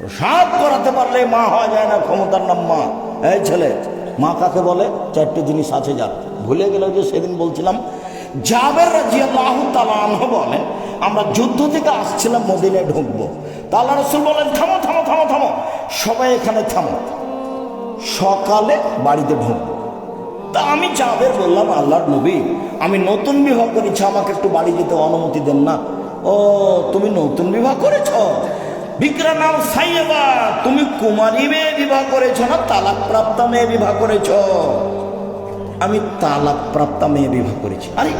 প্রসাদ করাতে পারলে মা হওয়া যায় না, ক্ষমতার নাম মা। এই ছেলে, মা কাকে বলে? চারটে জিনিস আছে যার। ভুলে গেল যে সেদিন বলছিলাম, জাবের রাজি আল্লাহ তালাহ বলেন, আমরা যুদ্ধ থেকে আসছিলাম, মদিনায় ঢুকবো। তা আল্লাহ রসুল বলেন, থামো থামো থামো থামো। সবাই এখানে থামো। সকালে বাড়িতে ঢুকবো। তা আমি যাবের বললাম, আল্লাহর নবী, আমি নতুন বিবাহ করেছি, আমাকে একটু বাড়ি যেতে অনুমতি দেন না। ও, তুমি নতুন বিবাহ করেছ? বিক্রা নাম সাইয়েবা তুমি কুমারী মেয়ে বিবাহ করেছ না তালাক প্রাপ্তা মেয়ে বিবাহ করেছ? আমি তালাক প্রাপ্তা মেয়ে বিবাহ করেছি। আরে,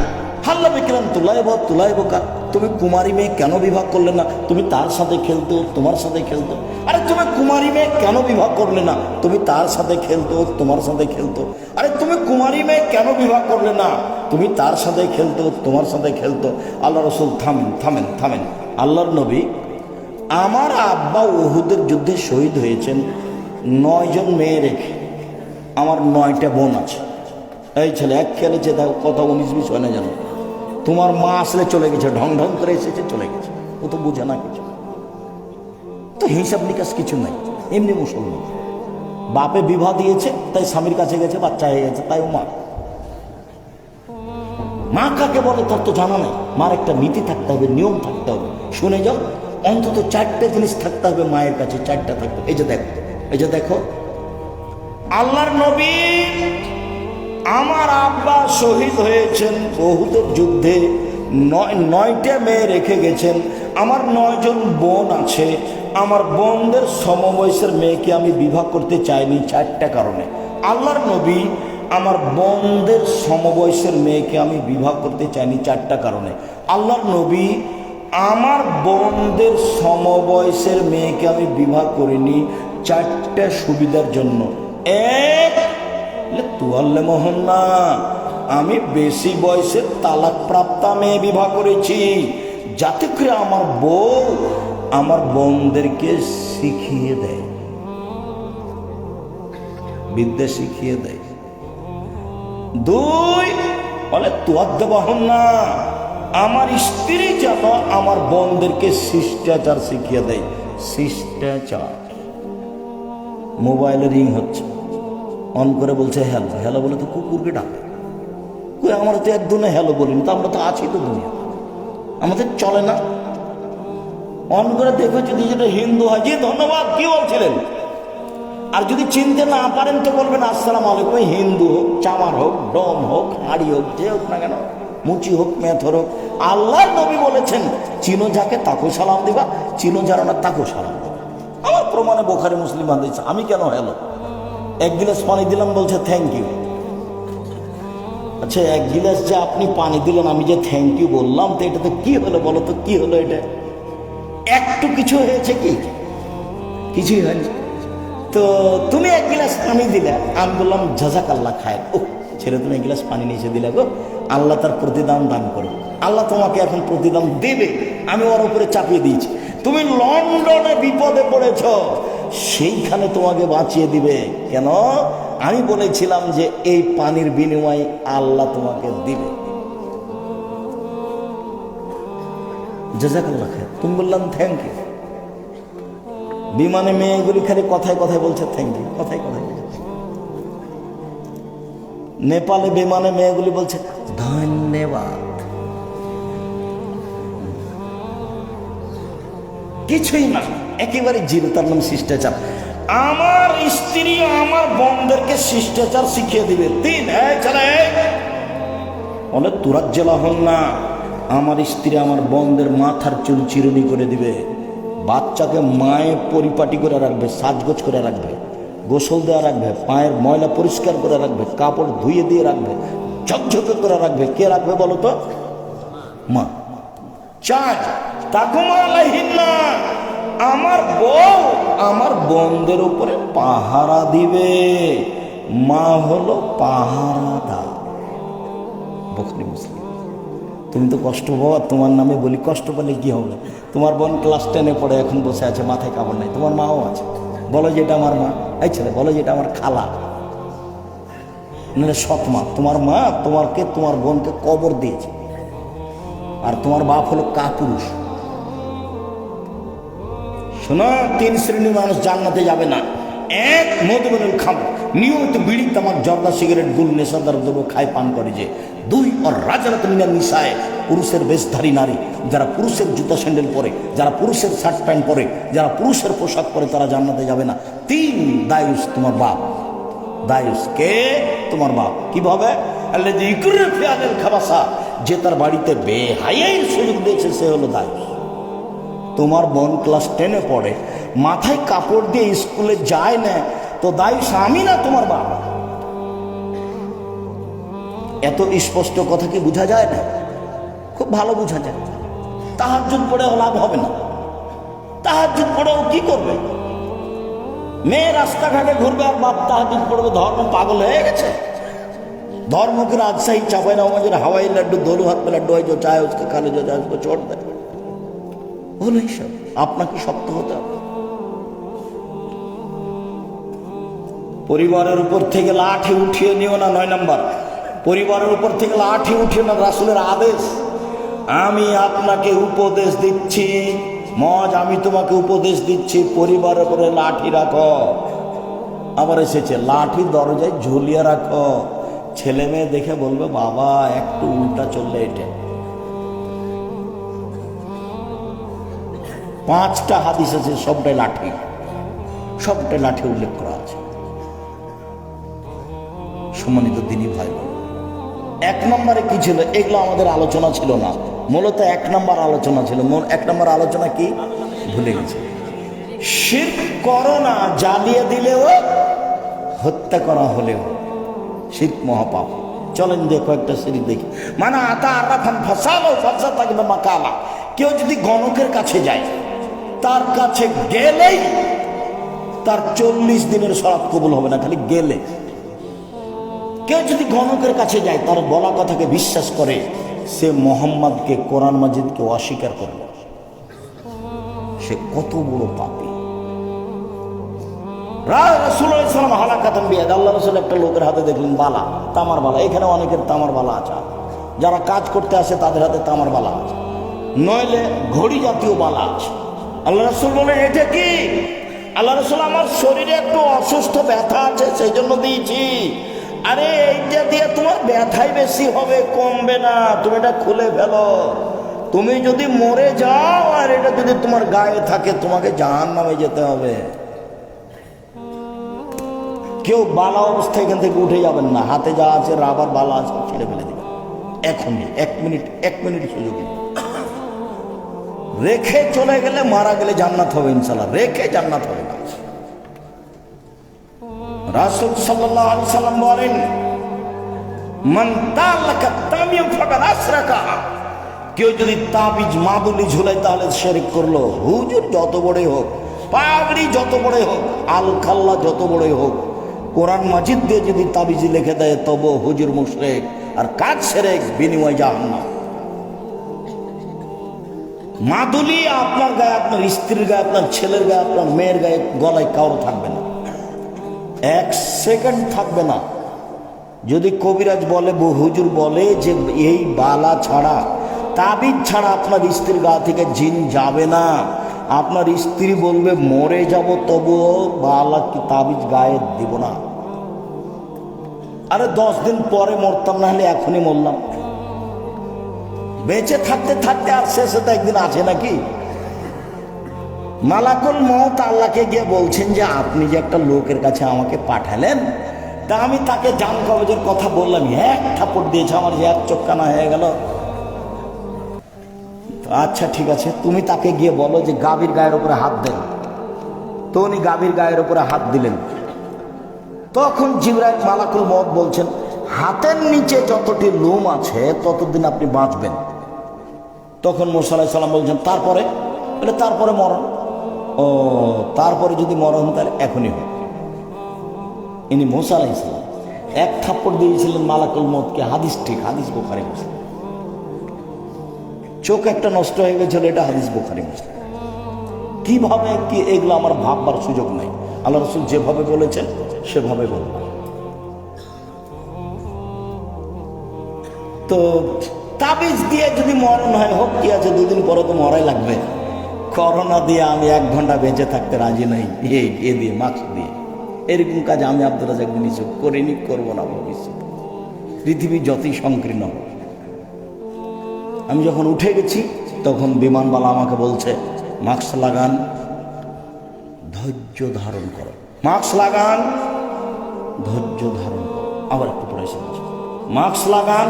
হাল্লা বিক্রাম, তুলাইব তুলাইব কার তুমি কুমারী মেয়ে কেন বিবাহ করলে না? তুমি তার সাথে খেলতো, তোমার সাথে খেলতো? আরে, তুমি কুমারী মেয়ে কেন বিবাহ করলে না? তুমি তার সাথে খেলতো, তোমার সাথে খেলতো? আরে, তুমি কুমারী মেয়ে কেন বিবাহ করলে না? তুমি তার সাথে খেলতো, তোমার সাথে খেলতো? আল্লাহ রসুল থামেন থামেন থামেন। আল্লাহর নবী আমার আব্বা ওহুদের যুদ্ধে শহীদ হয়েছেন। নয়জন মেয়ে রেখে। আমার নয়টা বোন আছে। এই ছেলে, এক খেলেছে দেখো কথা উনিশ বিশ হয় না জানো? তোমার মা আসলে চলে গেছে, ঢং ঢং করে এসেছে, চলে গেছে। ও তো বোঝে না কিছু। তো হিসাব নিকাশ কিছু নাই। এমনি মুসলমান। বাপে বিবাহ দিয়েছে, তাই স্বামীর কাছে গেছে, বাচ্চা হয়ে গেছে, তাই ও মা। মা কাকে বলে তোর তো জানা নেই। মার একটা নীতি থাকতে হবে, নিয়ম থাকতে হবে। শুনে যাও। অন্তত চারটে জিনিস থাকতে হবে মায়ের কাছে, চারটা থাকতে এই যে দেখো, এই যে দেখো, আল্লাহর নবী আমার আব্বা শহীদ হয়েছেন বহুদের যুদ্ধে, নয়, নয়টা মেয়ে রেখে গেছেন। আমার নয়জন বোন আছে, আমার বোনদের সমবয়সের মেয়েকে আমি বিবাহ করতে চাইনি চারটা কারণে। আল্লাহর নবী আমার বোনদের সমবয়সের মেয়েকে আমি বিবাহ করতে চাইনি চারটা কারণে। আল্লাহর নবী আমার বোনদের সমবয়সের মেয়েকে আমি বিবাহ করিনি চারটা সুবিধার জন্য। এক তুয়াল্লে মোহন না আমি বেশি বয়সে তালাক প্রাপ্তা মেয়ে বিবাহ করেছি। যাতে করে আমার বউ আমার বোনদেরকে শিখিয়ে দেয়। বিদ্যা শিখিয়ে দেয়। দুই, বলে তুয়াদ্দ বহন না আমার স্ত্রী যেন আমার বোনদেরকে শিষ্টাচার শিখিয়ে দেয়। শিষ্টাচার। মোবাইলে রিং হচ্ছে। অন করে বলছে, হ্যালো হ্যালো বলে তো কুকুরকে ডাকে। আমরা তো একদিনে হ্যালো বলিনি, তো আমরা তো আছি তো দুনিয়া। আমাদের চলে না। অন করে দেখো যদি যেটা হিন্দু হয়। জি, ধন্যবাদ, কি বলছিলেন? আর যদি চিনতে না পারেন তো বলবেন, আসসালাম আলাইকুম হিন্দু হোক, চামার হোক, ডম হোক, হাড়ি হোক, যে হোক না কেন। মুচি হোক, মেথর হোক আল্লাহ নবী বলেছেন, চিনো যাকে তাকেও সালাম দিবা, চিনো যারা না তাকেও সালাম আমার প্রমাণে বোখারি মুসলিম দিচ্ছে আমি কেন হেলো এক গিলাস পানি দিলাম বলছে থ্যাংক ইউ আচ্ছা এক গিলাস যে আপনি পানি দিলেন, আমি যে থ্যাংক ইউ বললাম, তো এটা তো কি হলো বলো তো, কি হলো এটা? একটু কিছু হয়েছে কি? কিছুই হয়নি। তো তুমি এক গিলাস পানি দিলে, আমি বললাম আল্লাহ খায় ও ছেলে তুমি এক গিলাস পানি নিচে দিলে গো, আল্লাহ তার প্রতিদান দান করো আল্লাহ তোমাকে এখন প্রতিদান দেবে, আমি ওর উপরে চাপিয়ে দিয়েছি। তুমি লন্ডনে বিপদে পড়েছ, সেইখানে তোমাকে বাঁচিয়ে দিবে। কেন? আমি বলেছিলাম যে এই পানির বিনিময়ে আল্লাহ তোমাকে দিবে। জাজাকাল্লাহ খায় তুমি বললাম থ্যাংক ইউ বিমানে মেয়েগুলি খালি কথায় কথায় বলছে থ্যাংক ইউ কথায় কথায় বলছে। নেপালে বিমানে মেয়েগুলি বলছে, ধন্যবাদ। কিছুই না, একেবারে জিরো, তার নাম শিষ্টাচার। আমার স্ত্রী আমার বোনদেরকে শিষ্টাচার শিখিয়ে দিবে। তিন বলে তুরাত জেলা হন না, আমার স্ত্রী আমার বোনদের মাথার চুল চিরুনি করে দিবে। বাচ্চাকে মায়ে পরিপাটি করে রাখবে, সাজগোজ করে রাখবে। গোসল দেওয়া রাখবে, পায়ের ময়লা পরিষ্কার করে রাখবে, কাপড় ধুয়ে দিয়ে রাখবে, ঝকঝকে করে রাখবে। কে রাখবে বলো তো? মা। চার তাকুমা আলাইহিন্না আমার বউ আমার বোনদের উপরে পাহারা দিবে। মা হলো পাহারাদার। বখরি মুসলিম। তুমি তো কষ্ট পাও, আর তোমার নামে বলি কষ্ট পেলে কি হবে? তোমার বোন ক্লাস টেনে পড়ে, এখন বসে আছে, মাথায় কাপড় নাই। তোমার মাও আছে। বলো যে এটা আমার মা। এই ছেলে, বলো যে এটা আমার খালা। নাহলে সৎ মা, তোমার মা তোমারকে, তোমার বোনকে কবর দিয়েছে। আর তোমার বাপ হলো কাপুরুষ। শোনো, তিন শ্রেণির মানুষ জান্নাতে যাবে না। এক মধুবনের খাম নিয়মিত বিড়ি, তামাক, জর্দা, সিগারেট গুল নেশাদার দ্রব্য খায়, পান করে যে। দুই আর রাজারাত মিনার নিশায় পুরুষের বেশধারী নারী। যারা পুরুষের জুতা স্যান্ডেল পরে, যারা পুরুষের শার্ট প্যান্ট পরে, যারা পুরুষের পোশাক পরে, তারা জান্নাতে যাবে না। তিন, দায়ুস তোমার বাপ। দায়ুস কে? তোমার বাপ। কীভাবে খাবাসা। যে তার বাড়িতে বেহাইয়ের সুযোগ দিয়েছে, সে হলো দায়ুস। তোমার বোন ক্লাস টেনে পড়ে, মাথায় কাপড় দিয়ে স্কুলে যায় না তো দায়ুস আমি না তোমার বাবা এত স্পষ্ট কথা কি বোঝা যায় না খুব ভালো বোঝা যায় তাহার যুগ পড়েও লাভ হবে না তাহার যুগ পড়েও কি করবে মেয়ে রাস্তাঘাটে ঘুরবে আর বাপ তাহাজুদ পড়বে ধর্ম পাগল হয়ে গেছে धर्म के राजशाही चापाई ना मुझे हवाई लड्डू दोनों हाथ में लड्डू है जो चाहे उसके खा ले जो चाहे उसको छोड़ दे वो नहीं सब আপনাকে শক্ত হতে হবে পরিবারের উপর থেকে লাঠি উঠিয়ে নিও না, নয় নাম্বার। পরিবারের উপর থেকে লাঠি উঠিয়ে না রাসুলের আদেশ। আমি আপনাকে উপদেশ দিচ্ছি, মজ, আমি তোমাকে উপদেশ দিচ্ছি, পরিবারের উপরে লাঠি রাখো। আবার এসেছে লাঠি দরজায় ঝুলিয়ে রাখো। ছেলে মেয়ে দেখে বলবে, বাবা, একটু উল্টা চললে এটা। পাঁচটা হাদিস আছে, সবটাই লাঠি। সবটাই লাঠি উল্লেখ করা আছে। সম্মানিত দিনী ভাই এক নম্বরে কি ছিল? এগুলো আমাদের আলোচনা ছিল না। মূলত এক নম্বর আলোচনা ছিল। এক নম্বর আলোচনা কি? ভুলে গেছে। শির করোনা জ্বালিয়ে দিলেও হত্যা করা হলেও শির মহাপাপ। চলেন দেখো একটা সিঁড়ি দেখি। মানে আতা আরাফান ফসালো ফসা থাকবে মাকালা। কেউ যদি গণকের কাছে যায়, তার কাছে গেলেই তার চল্লিশ দিনের সরাব কবুল হবে না, খালি গেলে। কেউ যদি গণকের কাছে যায়, তার বলা কথাকে বিশ্বাস করে, সে মোহাম্মদকে, কোরআন মাজিদকে অস্বীকার করল সে কত বড় পাপী। রাসুলাম হালাকাতাম বিয়াদ আল্লাহ রসুল একটা লোকের হাতে দেখলেন, বালা, তামার বালা। এখানে অনেকের তামার বালা আছে। যারা কাজ করতে আসে, তাদের হাতে তামার বালা আছে। নইলে ঘড়ি জাতীয় বালা আছে। আল্লাহ রসুল বলে, এটা কি? আল্লাহ রসুল, আমার শরীরে একটু অসুস্থ ব্যথা আছে সেই জন্য দিয়েছি। আরে এইটা দিয়ে তোমার ব্যথাই বেশি হবে, কমবে না, তুমি এটা খুলে ফেলো। তুমি যদি মরে যাও, আর এটা যদি তোমার গায়ে থাকে, তোমাকে জাহান নামে যেতে হবে। কেউ বালা অবস্থায় এখান থেকে উঠে যাবেন না। হাতে যা আছে, রাবার বালা আছে ছেড়ে ফেলে দেবেন। এখনই, এক মিনিট এক মিনিট সুযোগ। রেখে চলে গেলে মারা গেলে জান্নাত হবে ইনশাল্লাহ রেখে জান্নাত হবে না। রাসুল সাল্লাহ আলি সাল্লাম বলেন কেউ যদি তাবিজ মাদুলি ঝুলাই তাহলে শেরিক করল। হুজুর যত বড়ই হোক, পাগড়ি যত বড়ই হোক আল খাল্লা যত বড়ই হোক, কোরআন মাজিদ দিয়ে যদি তাবিজ লিখে দেয় তব হুজুর মুশরেক আর কাজ সেরেক, বিনিময় জাহান্নাম। মাদুলি আপনার গায়ে, আপনার স্ত্রীর গায়ে, আপনার ছেলের গায়ে, আপনার মেয়ের গায়ে গলায় কারও থাকবে না। এক সেকেন্ড থাকবে না। যদি কবিরাজ বলে হুজুর বলে যে এই বালা ছাড়া, তাবিজ ছাড়া আপনার স্ত্রীর গা থেকে জিন যাবে না। আপনার স্ত্রী বলবে, মরে যাব, তবুও বালা কি তাবিজ গায়ে দিব না। আরে দশ দিন পরে মরতাম না হলে এখনই মরলাম। বেঁচে থাকতে থাকতে আর শেষে তো একদিন আছে নাকি? মালাকুল মত আল্লাহকে গিয়ে বলছেন যে, আপনি যে একটা লোকের কাছে আমাকে পাঠালেন, তা আমি তাকে জান কবজের কথা বললাম। এক থাপড় দিয়েছে, আমার যে এক চোখকানা হয়ে গেল। আচ্ছা ঠিক আছে, তুমি তাকে গিয়ে বলো যে, গাভীর গায়ের উপরে হাত দেন। তো উনি গাভীর গায়ের উপরে হাত দিলেন। তখন জিবরাইল মালাকুল মত বলছেন, হাতের নিচে যতটি লোম আছে, ততদিন আপনি বাঁচবেন। তখন মোসালাই সাল্লাম বলছেন, তারপরে? তারপরে মরণ। ও, তারপরে যদি মরণ তাহলে এখনই হয় ইনি মোসা আলাই ইসলাম এক থাপ্পড় দিয়েছিলেন মালাকুল মতকে হাদিস ঠিক, হাদিস বোখারি মুসলিম। চোখ একটা নষ্ট হয়ে গেছিল, এটা হাদিস বোখারি মুসলিম। কীভাবে কি এগুলো আমার ভাববার সুযোগ নাই? আল্লাহ রসুল যেভাবে বলেছেন, সেভাবে বলব তো তাবিজ দিয়ে যদি মরণ হয়, হোক কি আছে, দুদিন পরে তো মরাই লাগবে। করোনা দিয়ে আমি এক ঘণ্টা বেঁচে থাকতে রাজি নাই। এ দিয়ে, মাস্ক দিয়ে। এরকম কাজ আমি আব্দুল রাজাক ইউসুফ করিনি, করব না ভবিষ্যৎ। পৃথিবী যতই সংকীর্ণ আমি যখন উঠে গেছি, তখন বিমানবালা আমাকে বলছে, মাস্ক লাগান, ধৈর্য ধারণ করো। মাস্ক লাগান, ধৈর্য ধারণ করো। আবার একটু পরে এসে মাস্ক লাগান,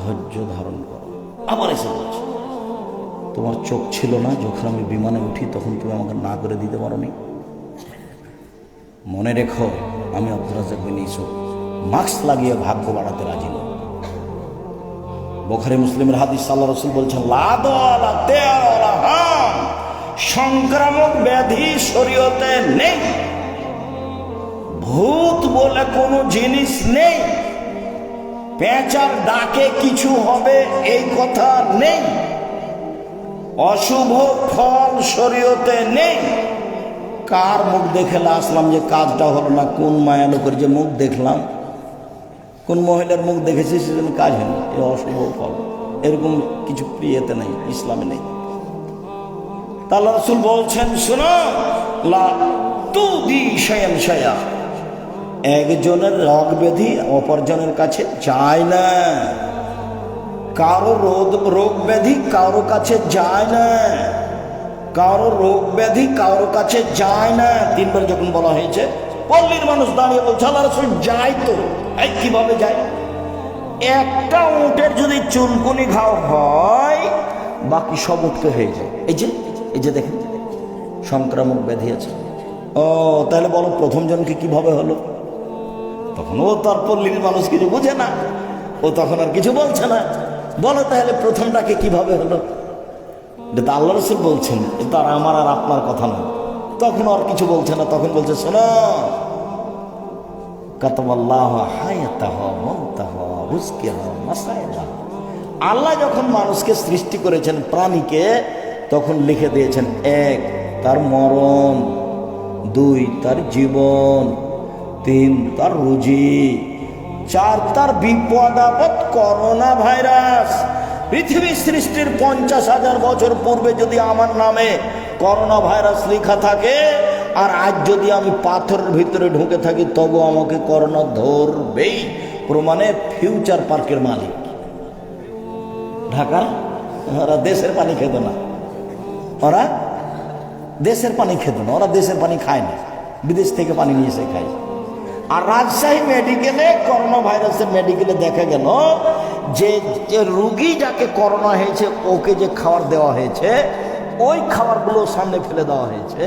ধৈর্য ধারণ করো। আবার এসে তোমার চোখ ছিল না, যখন আমি বিমানে উঠি, তখন তুমি আমাকে না করে দিতে পারো নি মনে রেখো, আমি আব্দুল বিন ইসুফ মাস্ক লাগিয়ে ভাগ্য বাড়াতে রাজি নই। বোখারি মুসলিমের হাদিস সাল্লাহ রসুল বলছেন সংক্রামক ব্যাধি শরীয়তে নেই। ভূত বলে কোনো জিনিস নেই। পেঁচার ডাকে কিছু হবে, এই কথা নেই। অশুভ ফল শরীয়তে নেই। কার মুখ দেখে আসলাম যে কাজটা হলো না? কোন মায়া লোকের যে মুখ দেখলাম? কোন মহিলার মুখ দেখেছি সেজন্য কাজ হয়নি এ অশুভ ফল। এরকম কিছু প্রিয়তে নেই, ইসলামে নেই। তাহলে রসুল বলছেন, শোনো একজনের রোগ ব্যাধি অপরজনের কাছে যায় না। কারও রোগ রোগ ব্যাধি কারও কাছে যায় না। কারও রোগ ব্যাধি কারও কাছে যায় না। তিনবার যখন বলা হয়েছে, পল্লীর মানুষ দাঁড়িয়ে বলছে, আল্লাহ রসুল যায় তো। এই কীভাবে যায়? একটা উটের যদি চুলকুনি ঘাও হয়, বাকি সব উঠকে হয়ে যায়। এই যে এই যে দেখেন, সংক্রামক ব্যাধি আছে। ও, তাহলে বলো, প্রথম জনকে কীভাবে হলো? তখন ও তার পল্লীর মানুষ কিছু বুঝে না। ও তখন আর কিছু বলছে না। বলো তাহলে প্রথমটাকে কীভাবে হলো? এটা তো আল্লাহ রসুল বলছেন, এটা আর আমার আর আপনার কথা নয়। তখন আর কিছু বলছে না, তখন বলছে, শোনো। আল্লাহ যখন মানুষকে সৃষ্টি করেছেন প্রাণীকে, তখন লিখে দিয়েছেন, এক, তার মরণ, দুই, তার জীবন, তিন, তার রুজি। চার তার বিপদ আপদ করোনা ভাইরাস পৃথিবী সৃষ্টির পঞ্চাশ হাজার বছর পূর্বে যদি আমার নামে করোনা ভাইরাস লেখা থাকে, আর আজ যদি আমি পাথরের ভিতরে ঢুকে থাকি, তবু আমাকে করোনা ধরবেই। প্রমাণে ফিউচার পার্কের মালিক। ঢাকা, ওরা দেশের পানি খেত না। ওরা দেশের পানি খেত না, ওরা দেশের পানি খায় না। বিদেশ থেকে পানি নিয়ে এসে খায়। আর রাজশাহী মেডিকেলে করোনা ভাইরাসের মেডিকেলে দেখা গেল যে যে রুগী যাকে করোনা হয়েছে, ওকে যে খাবার দেওয়া হয়েছে, ওই খাবারগুলো সামনে ফেলে দেওয়া হয়েছে।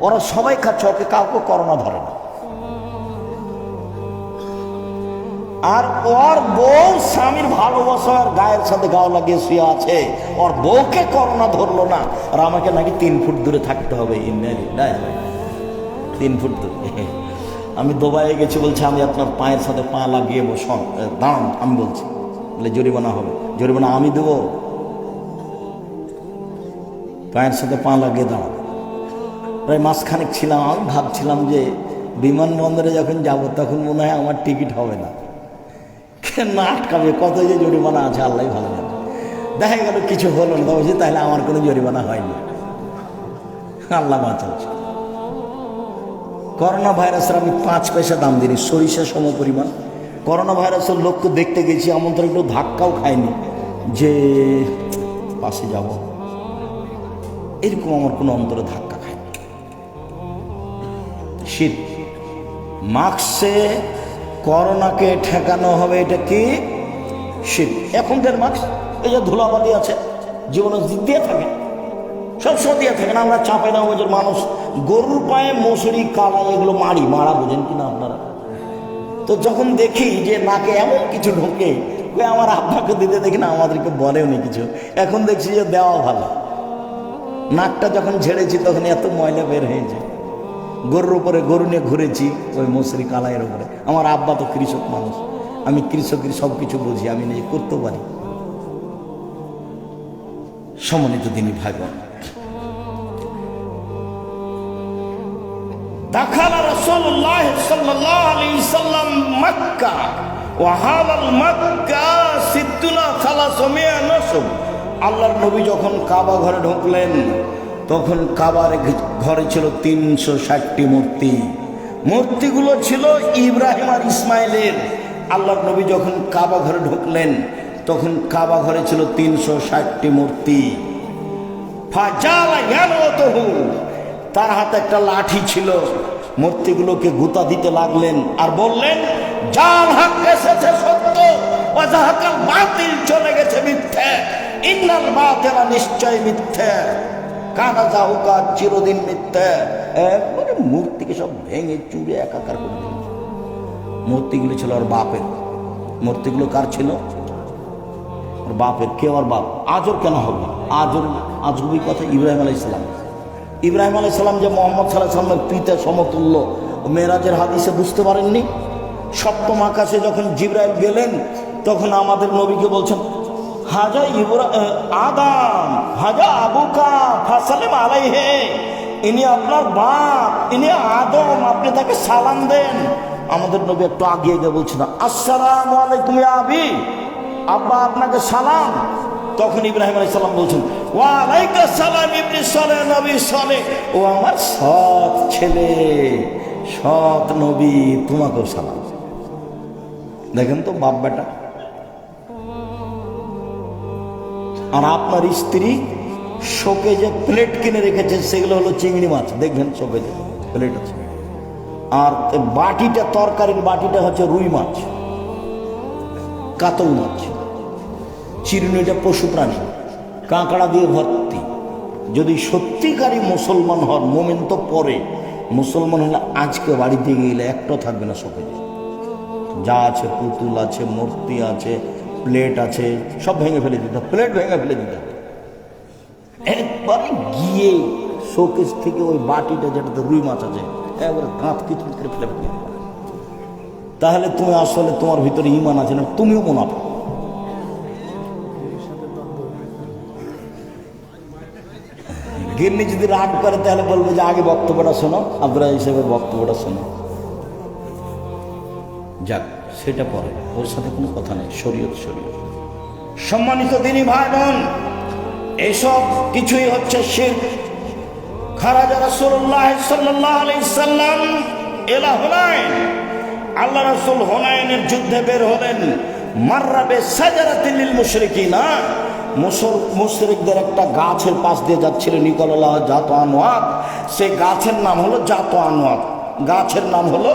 ওরা সবাই খাচ্ছে, ওকে কাউকে করোনা ধরে না। আর ওর বউ স্বামীর ভালোবাসার গায়ের সাথে গাও লাগিয়ে শুয়ে আছে। ওর বউকে করোনা ধরলো না। আর আমাকে নাকি তিন ফুট দূরে থাকতে হবে। তিন ফুট দূরে। আমি দুবাইয়ে গেছি বলছে, আমি আপনার পায়ের সাথে পা লাগিয়ে বসন। দাঁড়ান, আমি বলছি। বলে জরিমানা হবে। জরিমানা আমি দেবো? পায়ের সাথে পা লাগিয়ে দাঁড়ান। প্রায় মাসখানেক ছিলাম, আমি ভাবছিলাম যে বিমানবন্দরে যখন যাব, তখন মনে হয় আমার টিকিট হবে না। না আটকাবে, কত যে জরিমানা আছে, আল্লাহ ভালো জানে। দেখা গেল, কিছু হলো না তাহলে আমার কোনো জরিমানা হয়নি। আল্লাহ বাঁচাচ্ছে করোনা ভাইরাসের আমি পাঁচ পয়সা দাম দিই সরিষা সম পরিমাণ। করোনা ভাইরাসের লোককে দেখতে গেছি এমন তো একটু ধাক্কাও খায়নি যে পাশে যাব। এরকম আমার কোনো অন্তরে ধাক্কা খায়নি। শীত মাস্কে করোনাকে ঠেকানো হবে, এটা কি? শীত এখনকার মাস্ক, এই যে ধুলাবাদি আছে, জীবনে দিয়ে থাকে সবসময় দিয়ে থাকে না, আমরা চাপাই না মানুষ। গরুর পায়ে মশুরি কালা এগুলো মারি, মারা বোঝেন কিনা আপনারা? তো যখন দেখি যে নাকে এমন কিছু ঢোকে আমার আপনাকে দিতে দেখি না, আমাদেরকে বলেও নি কিছু। এখন দেখছি যে দেওয়া ভালো। নাকটা যখন ঝেড়েছি, তখন এত ময়লা বের হয়েছে। গরুর উপরে গরু নিয়ে ঘুরেছি, ওই মশুরি, কালাইয়ের উপরে। আমার আব্বা তো কৃষক মানুষ। আমি কৃষকের সব কিছু বুঝি, আমি নিজে করতে পারি। সমন্বিত দিনই ভাই دخل رسول الله صلى الله عليه وسلم مكة وهذا المكة ستنا ثلاثمائة نسب আল্লাহর নবী যখন কাবা ঘরে ঢুকলেন তখন কাবার ঘরে ছিল তিনশো ষাটটি মূর্তি মূর্তিগুলো ছিল ইব্রাহিম আর ইসমাইলের আল্লাহ নবী যখন কাবা ঘরে ঢুকলেন তখন কাবা ঘরে ছিল তিনশো ষাটটি মূর্তি ফাজালা ইয়ানওয়াতুহু। তার হাতে একটা লাঠি ছিল। মূর্তিগুলোকে গুতা দিতে লাগলেন আর বললেন জাল হক এসেছে সত্য ওয়াজাহাকাল বাতিল চলে গেছে মিথ্যে। ইন্নাল বাতিলা নিশ্চয় মিথ্যে। কানা জাহুকা চিরদিন মিথ্যে। একবারে মূর্তিকে সব ভেঙে চুরে একাকার করে দিল মূর্তিগুলো ছিল ওর বাপের। মূর্তিগুলো কার ছিল? ওর বাপের। কে ওর বাপ? আজর কেন হবে? আজর আজরবি কথা ইব্রাহিম আলাই ইসলাম ইব্রাহিম আলাই সালাম যে মোহাম্মদ সাল্লাহ সাল্লামের পিতা সমতুল্য, ও মেয়েরাজের হাদিসে বুঝতে পারেননি? সপ্তম আকাশে যখন জিব্রাইল গেলেন, তখন আমাদের নবীকে বলছেন, হাজা ইব্রা আদাম, হাজা আবুকা ফাসালেম আলাইহে, ইনি আপনার বাপ, ইনি আদম, আপনি তাকে সালাম দেন। আমাদের নবী একটু আগিয়ে গিয়ে বলছেন, আসসালাম আলাইকুম আবি, আব্বা আপনাকে সালাম। তখন ইব্রাহিম আলাইহিস সালাম বলছেন ওয়ালাইকা সালাম ইবনে সলে, নবী সলে। ও আমার সৎ ছেলে, সৎ নবী, তোমাকেও সালাম। দেখেন তো বাপ বেটা। আর আপনার স্ত্রী শোকে যে প্লেট কিনে রেখেছে সেগুলো হলো চিংড়ি মাছ। দেখবেন শোকে যে প্লেট আছে। আর বাটিটা, তরকারির বাটিটা হচ্ছে রুই মাছ, কাতল মাছ। চিরুনিটা পশু প্রাণী, কাঁকড়া দিয়ে ভর্তি। যদি সত্যিকারী মুসলমান হন, মোমেন তো পরে। মুসলমান হলে আজকে বাড়িতে গেলে একটা থাকবে না সকালে যা আছে পুতুল আছে, মূর্তি আছে, প্লেট আছে, সব ভেঙে ফেলে দিতে প্লেট ভেঙে ফেলে দিতে একবারে গিয়ে শোকেস থেকে ওই বাটিটা যেটাতে রুই মাছ আছে, একবারে দাঁত কিছু করে ফেলে ফেলে তাহলে তুমি আসলে তোমার ভিতরে ইমান আছে না, তুমিও মুনাফা গিন্নি যদি রাগ করে, তাহলে বলবে যে, আগে বক্তব্যটা শোনো। আব্দুল হিসেবে বক্তব্যটা শোনো। যাক, সেটা পরে। ওর সাথে কোনো কথা নেই। শরীয়ত শরীয়ত। সম্মানিত দিনী ভাই বোন এসব কিছুই হচ্ছে শির খারাজা রাসূলুল্লাহ সাল্লাল্লাহু আলাইহি সাল্লাম এলা আল্লাহ রাসূল হুনাইনের যুদ্ধে বের হলেন। মাররাবে সাজারাতিল লিল মুশরিকিনা। মুসর মুশরিকদের একটা গাছের পাশ দিয়ে যাচ্ছিল নিকলাল্লাহ জাত আনোয়াত সেই গাছের নাম হলো জাত আনোয়াত গাছের নাম হলো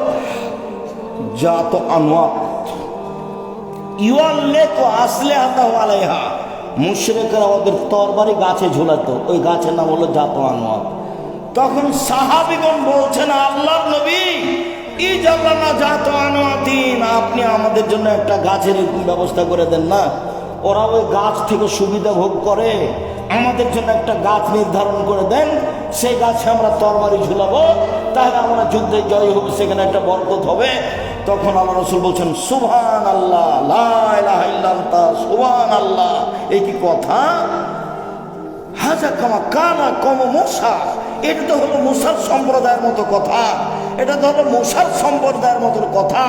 জাত আনোয়াত ইউয়াল্লেক আসলে আতা আলাইহা। মুশরিকরা ওদের তরবারি গাছে ঝুলাতো। ওই গাছের নাম হলো জাত আনোয়াত তখন সাহাবিগণ বলছেন, আল্লাহ নবী ই জাল্লানা জাত আনোয়াতিন আপনি আমাদের জন্য একটা গাছের ব্যবস্থা করে দেন না? ওরা ওই গাছ থেকে সুবিধা ভোগ করে। আমাদের জন্য একটা গাছ নির্ধারণ করে দেন। সেই গাছে আমরা তরবারি ঝুলাবো। তাহলে আমরা যুদ্ধে জয় হবে, সেখানে একটা বরকত হবে। তখন আমার রসুল বলছেন সুভান আল্লাহ সুভান আল্লাহ এই কি কথা? হাজা কামা কানা কম মশা এটা তো হলো মুসার সম্প্রদায়ের মতো কথা। এটা তো হলো মুসার সম্প্রদায়ের মতো কথা।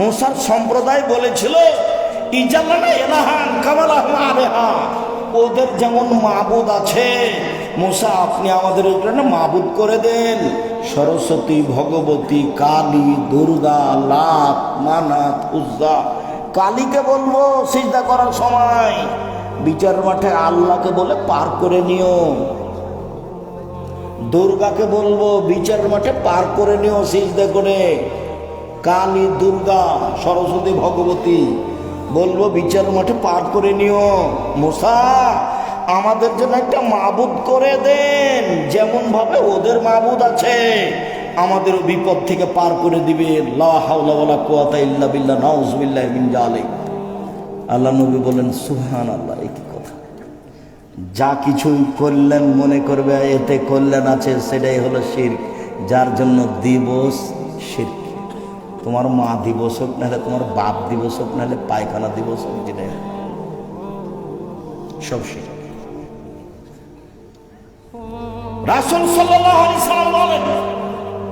মুসার সম্প্রদায় বলেছিল ওদের যেমন মাবুদ আছে, মুসা, আপনি আমাদের জন্য মাবুদ করে দেন। সরস্বতী, ভগবতী, কালী, দুর্গা লাত মানাত, উজ্জা। কালীকে বলব, সিজদা করার সময়। বিচার মাঠে আল্লাহকে বলে পার করে নিও। দুর্গাকে বলব, বিচার মাঠে পার করে নিও সিজদা করে। কালী, দুর্গা, সরস্বতী, ভগবতী বলব, বিচার মাঠে পার করে নিও। মশা আমাদের জন্য একটা মাবুদ করে দেন। যেমন ভাবে ওদের মাবুদ আছে, আমাদেরও বিপদ থেকে পার করে দিবে। আল্লাহ নবী বলেন সুবহান আল্লাহ এই কথা? যা কিছুই করলেন, মনে করবে, এতে কল্যাণ আছে, সেটাই হলো শির যার জন্য দিবস শির তোমার মা দিবস হোক, নাহলে তোমার বাপ দিবস হোক, নাহলে পায়খানা দিবস হোক হোক। সব শির রাসূল সাল্লাল্লাহু আলাইহি সাল্লাম বলেন,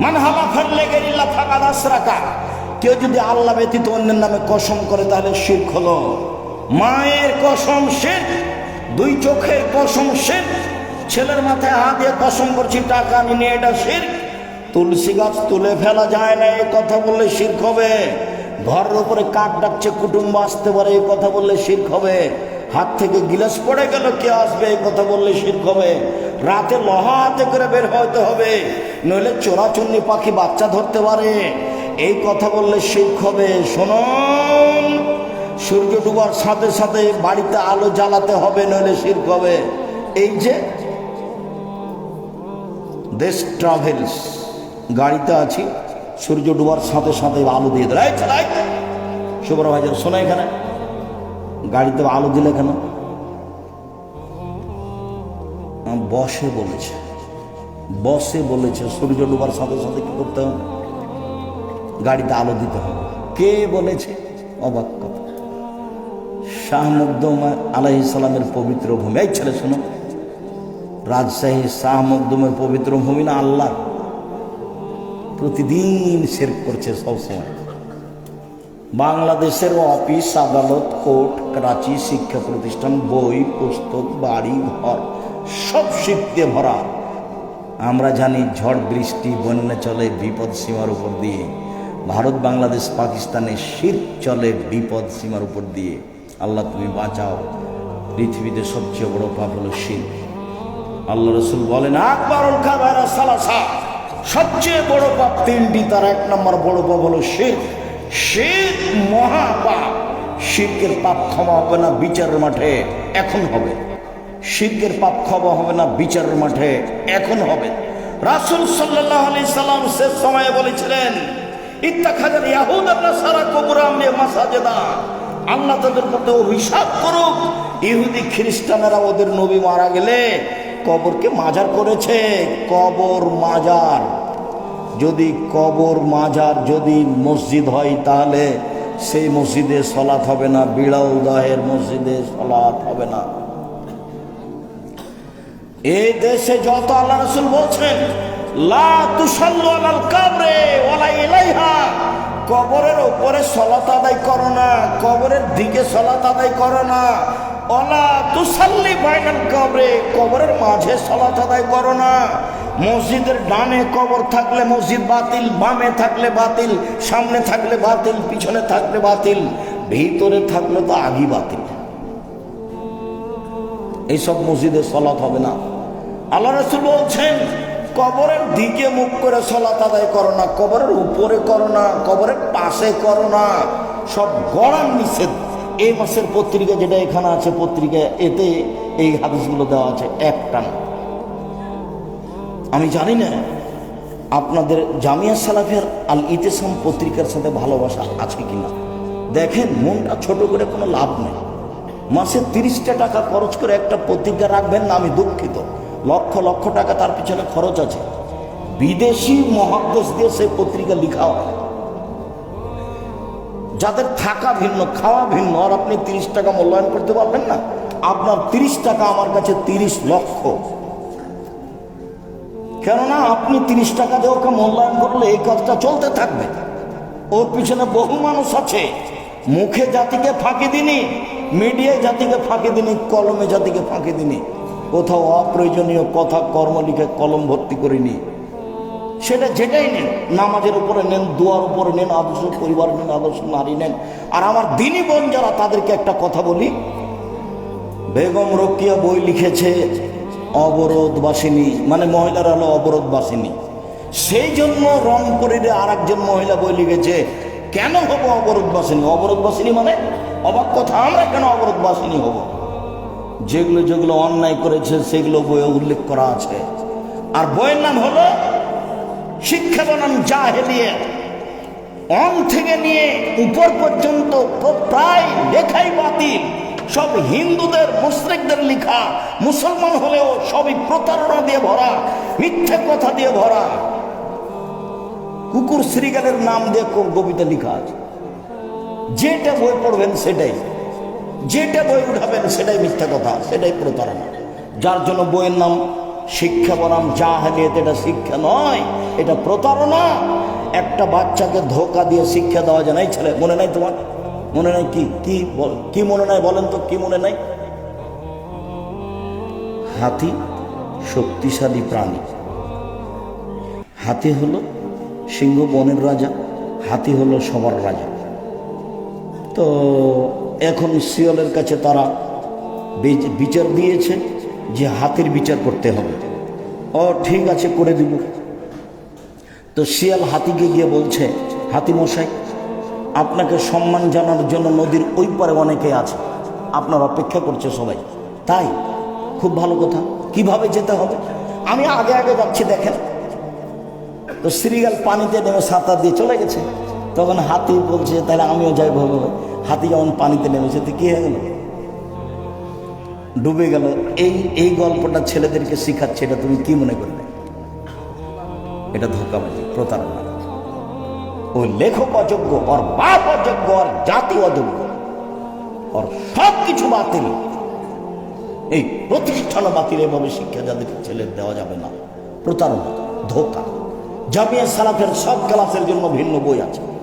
মান হালাফার লেগেরিল্লা ফাকাদ আশরাকা কেউ যদি আল্লাহ ব্যতীত অন্যের নামে কসম করে, তাহলে শিরক হলো। মায়ের কসম শিরক, দুই চোখের কসম শিরক। ছেলের মাথায় হাত দিয়ে কসম করছি, টাকা আমি নিয়ে এটা শির তুলসী গাছ তুলে ফেলা যায় না, এই কথা বললে শির্ক হবে। ঘরের উপরে কাঠ ডাকছে, কুটুম্ব আসতে পারে, এই কথা বললে শির্ক হবে। হাত থেকে গিলাস পড়ে গেল, কে আসবে, এই কথা বললে শির্ক হবে। রাতে লহা হাতে করে বের হতে হবে, নইলে চোরাচুন্নি পাখি বাচ্চা ধরতে পারে। এই কথা বললে শির্ক হবে। শুনুন সূর্য ডুবার সাথে সাথে বাড়িতে আলো জ্বালাতে হবে, নইলে শির্ক হবে। এই যে, দেশ ট্রাভেলস গাড়িতে আছি, সূর্য ডুবার সাথে সাথে আলো দিয়ে দেয় সুপারভাইজার শোনা এখানে। গাড়িতে আলো দিলে কেন? বসে বলেছে বসে বলেছে, সূর্য ডুবার সাথে সাথে কি করতে হবে? গাড়িতে আলো দিতে হবে। কে বলেছে? অবাক কথা। শাহ মুকদম আলাহ ইসলামের পবিত্র ভূমি। এই ছেলে শোনো, রাজশাহী শাহ মকদুমের পবিত্র ভূমি না আল্লাহ? প্রতিদিন শের করছে সবসময় বাংলাদেশের অফিস, আদালত, কোর্ট, করাচি, শিক্ষা প্রতিষ্ঠান, বই, পুস্তক, বাড়ি, ঘর, সব দিয়ে ভরা। আমরা জানি ঝড়, বৃষ্টি, বন্যা চলে, বিপদ সীমার উপর দিয়ে। ভারত, বাংলাদেশ, পাকিস্তানে শীত চলে, বিপদ সীমার উপর দিয়ে। আল্লাহ, তুমি বাঁচাও। পৃথিবীতে সবচেয়ে বড় পাপ হলো শীত। আল্লাহ রসুল বলেন, আকবরুল কাবায়রা সালাসা। সবচেয়ে বড় পাপ তিনটি, তার এক নম্বর বড় পাপ হলো শির। শির মহা পাপ শিরকের পাপ ক্ষমা হবে না বিচারের মাঠে, এখন হবে। শিরকের পাপ ক্ষমা হবে না বিচারের মাঠে, এখন হবে। রাসূল সাল্লাল্লাহু আলাইহি সাল্লাম শেষ সময়ে বলেছিলেন ইত্তাখাজাল ইয়াহুদ আল্লাহ সারা কবুরাম মাসাজেদা। আল্লাহ তাদের মধ্যে অভিশাপ করুক। ইহুদি খ্রিস্টানেরা ওদের নবী মারা গেলে কবরকে মাজার করেছে। কবর মাজার। যদি কবর মাজার যদি মসজিদ হয় তাহলে সেই মসজিদে সলাৎ হবে না বিড়াউদাহের মসজিদে সলাৎ হবে না। এই দেশে যত আল্লাহ রসুল বলছেন কবরের উপরে সলাত আদায় করো না, কবরের দিকে সলাত আদায় করো না। ওলা তুসাল্লি বাইনাল কবরে, কবরের মাঝে সলাত আদায় করো না। মসজিদের ডানে কবর থাকলে মসজিদ বাতিল, বামে থাকলে বাতিল, সামনে থাকলে বাতিল, পিছনে থাকলে বাতিল, ভিতরে থাকলে তো আগই বাতিল। এইসব মসজিদে সলাত হবে না। আল্লাহ রসুল বলছেন, কবরের দিকে মুখ করে সলাত আদায় করো না, কবরের উপরে করো না, কবরের পাশে করো না, সব গড়ার নিষেধ। এই মাসের পত্রিকা যেটা এখানে আছে, পত্রিকা এতে এই হাদিসগুলো দেওয়া আছে, একটা আমি জানি না আপনাদের জামিয়া সালাফের আল ইতেসাম পত্রিকার সাথে ভালোবাসা আছে কিনা। দেখেন, মনটা ছোট করে কোনো লাভ নেই। মাসে তিরিশটা টাকা খরচ করে একটা পত্রিকা রাখবেন না, আমি দুঃখিত। লক্ষ লক্ষ টাকা তার পিছনে খরচ আছে। বিদেশি মহাদেশ দিয়ে সেই পত্রিকা লিখা হয়। যাদের থাকা ভিন্ন, খাওয়া ভিন্ন, আর আপনি তিরিশ টাকা মূল্যায়ন করতে পারবেন না। আপনার তিরিশ টাকা আমার কাছে তিরিশ লক্ষ। কেননা আপনি তিরিশ টাকা দিয়ে ওকে মূল্যায়ন করলে এই কাজটা চলতে থাকবে। ওর পিছনে বহু মানুষ আছে। মুখে জাতিকে ফাঁকি দিনি, মিডিয়ায় জাতিকে ফাঁকি দিনি, কলমে জাতিকে ফাঁকি দিনি। কোথাও অপ্রয়োজনীয় কথা কর্ম লিখে কলম ভর্তি করিনি। সেটা যেটাই নেন, নামাজের উপরে নেন, দোয়ার উপরে নেন, আদর্শ পরিবার নেন, আদর্শ নারী নেন। আর আমার দিনী বোন যারা, তাদেরকে একটা কথা বলি। বেগম রকিয়া বই লিখেছে, অবরোধবাসিনী মানে মহিলারা হলো অবরোধবাসিনী। সেই জন্য রংপুরের আর একজন মহিলা বই লিখেছে, কেন হব অবরোধবাসিনী? অবরোধবাসিনী মানে অবাক কথা, আমরা কেন অবরোধবাসিনী হব? যেগুলো যেগুলো অন্যায় করেছে, সেগুলো বইয়ে উল্লেখ করা আছে। আর বইয়ের নাম হলো শিক্ষা বনাম জাহেলিয়ে অন থেকে নিয়ে উপর পর্যন্ত প্রায় লেখাই বাতিল। সব হিন্দুদের মুসলিকদের লেখা। মুসলমান হলেও সবই প্রতারণা দিয়ে ভরা, মিথ্যে কথা দিয়ে ভরা। কুকুর শ্রীগালের নাম দিয়ে কবিতা লেখা আছে। যেটা বই পড়বেন সেটাই। যেটা বই উঠাবেন সেটাই মিথ্যা কথা, সেটাই প্রতারণা। যার জন্য বইয়ের নাম শিক্ষা বনাম, যা হারিয়েতে এটা শিক্ষা নয়, এটা প্রতারণা। একটা বাচ্চাকে ধোকা দিয়ে শিক্ষা দেওয়া যায় না। এই ছেলে, মনে নাই তোমার? মনে নাই কি? কি বল- কি মনে নাই বলেন তো, কি মনে নাই? হাতি শক্তিশালী প্রাণী। হাতি হলো সিংহ বনের রাজা, হাতি হলো সবার রাজা। তো এখন শিয়ালের কাছে তারা বিচ- বিচার দিয়েছে। যে হাতির বিচার করতে হবে। ও, ঠিক আছে, করে দিব। তো শিয়াল হাতিকে গিয়ে বলছে হাতি মশাই আপনাকে সম্মান জানার জন্য নদীর ওই পারে অনেকে আছে। আপনার অপেক্ষা করছে সবাই। তাই, খুব ভালো কথা। কীভাবে যেতে হবে? আমি আগে আগে যাচ্ছি, দেখেন। তো শ্রীগাল পানিতে নেমে সাঁতার দিয়ে চলে গেছে। তখন হাতি বলছে, তাহলে আমিও যাই ভাবে হাতি যেমন পানিতে নেমেছে, তো কি হয়ে গেল? ডুবে গেল। এই এই গল্পটা ছেলেদেরকে শেখাচ্ছে, এটা তুমি কি মনে করবে? এটা ধোকাবাজি, প্রতারণা। ওই লেখক অযোগ্য, ওর বাপ অযোগ্য, ওর জাতি অযোগ্য, ওর সব কিছু বাতিল। এই প্রতিষ্ঠান বাতিল, এভাবে শিক্ষা যাদের ছেলে দেওয়া যাবে না। প্রতারণা, ধোকা। জামিয়া সালাফের সব ক্লাসের জন্য ভিন্ন বই আছে।